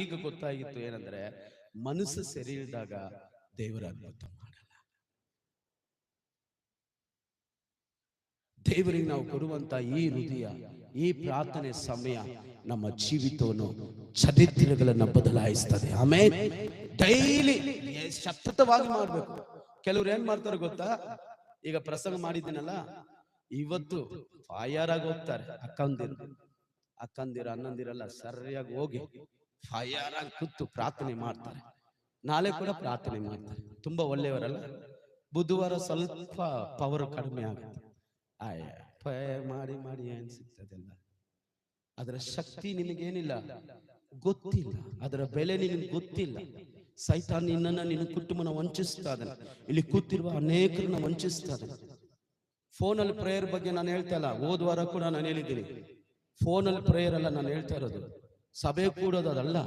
ಈಗ ಗೊತ್ತಾಗಿತ್ತು ಏನಂದ್ರೆ ಮನಸ್ಸು ಸರಿ ಇಲ್ದಾಗ ದೇವರ ಅದ್ಭುತ ಮಾಡಲ್ಲ. ದೇವರಿಗೆ ನಾವು ಕೊಡುವಂತ ಈ ಹೃದಯ ಈ ಪ್ರಾರ್ಥನೆ ಸಮಯ ನಮ್ಮ ಜೀವಿತವನ್ನು ಚರಿತ್ರೆಗಳನ್ನ ಬದಲಾಯಿಸ್ತದೆ. ಆಮೇಲೆ ಡೈಲಿ ಸತತವಾಗಿ ಮಾಡ್ಬೇಕು. ಕೆಲವ್ರು ಏನ್ ಮಾಡ್ತಾರೆ ಗೊತ್ತಾ? ಈಗ ಪ್ರಸಂಗ ಮಾಡಿದ್ದೀನಲ್ಲ ಇವತ್ತು ಫಾಯರ್ ಆಗಿ ಹೋಗ್ತಾರೆ ಅಕ್ಕಂದಿರು. ಅಕ್ಕಂದಿರು ಅಣ್ಣಂದಿರಲ್ಲ ಸರಿಯಾಗಿ ಹೋಗಿ ಫೈರ್ ಆಗಿ ಕೂತು ಪ್ರಾರ್ಥನೆ ಮಾಡ್ತಾರೆ. ನಾಳೆ ಕೂಡ ಪ್ರಾರ್ಥನೆ ಮಾಡ್ತಾರೆ. ತುಂಬಾ ಒಳ್ಳೆಯವರಲ್ಲ? ಬುಧವಾರ ಸ್ವಲ್ಪ ಪವರ್ ಕಡಿಮೆ ಆಗುತ್ತೆ. ಆಯ ಮಾಡಿ ಮಾಡಿ ಏನ್ ಸಿಗ್ತದೆಲ್ಲ ಅದರ ಶಕ್ತಿ ನಿನಗೇನಿಲ್ಲ. ಗೊತ್ತಿಲ್ಲ. ಅದರ ಬೆಲೆ ನಿನಗೆ ಗೊತ್ತಿಲ್ಲ. ಸೈತಾನ್ ನಿನ್ನನ್ನು ನಿನ್ನ ಕುಟುಂಬನ ವಂಚಿಸ್ತಾ ಇದ್ದಾನೆ ಇಲ್ಲಿ ಕೂತಿರುವ ಅನೇಕರನ್ನ ವಂಚಿಸ್ತಾ ಇದ್ದಾನೆ ಫೋನಲ್ಲಿ ಪ್ರೇಯರ್ ಬಗ್ಗೆ ನಾನು ಹೇಳ್ತಾ ಇಲ್ಲ. ಹೋದ್ವಾರ ಕೂಡ ನಾನು ಹೇಳಿದ್ದೀನಿ. ಫೋನಲ್ಲಿ ಪ್ರೇಯರ್ ಅಲ್ಲ ನಾನು ಹೇಳ್ತಾ ಇರೋದು. ಸಭೆ ಕೂಡೋದು ಅದಲ್ಲ.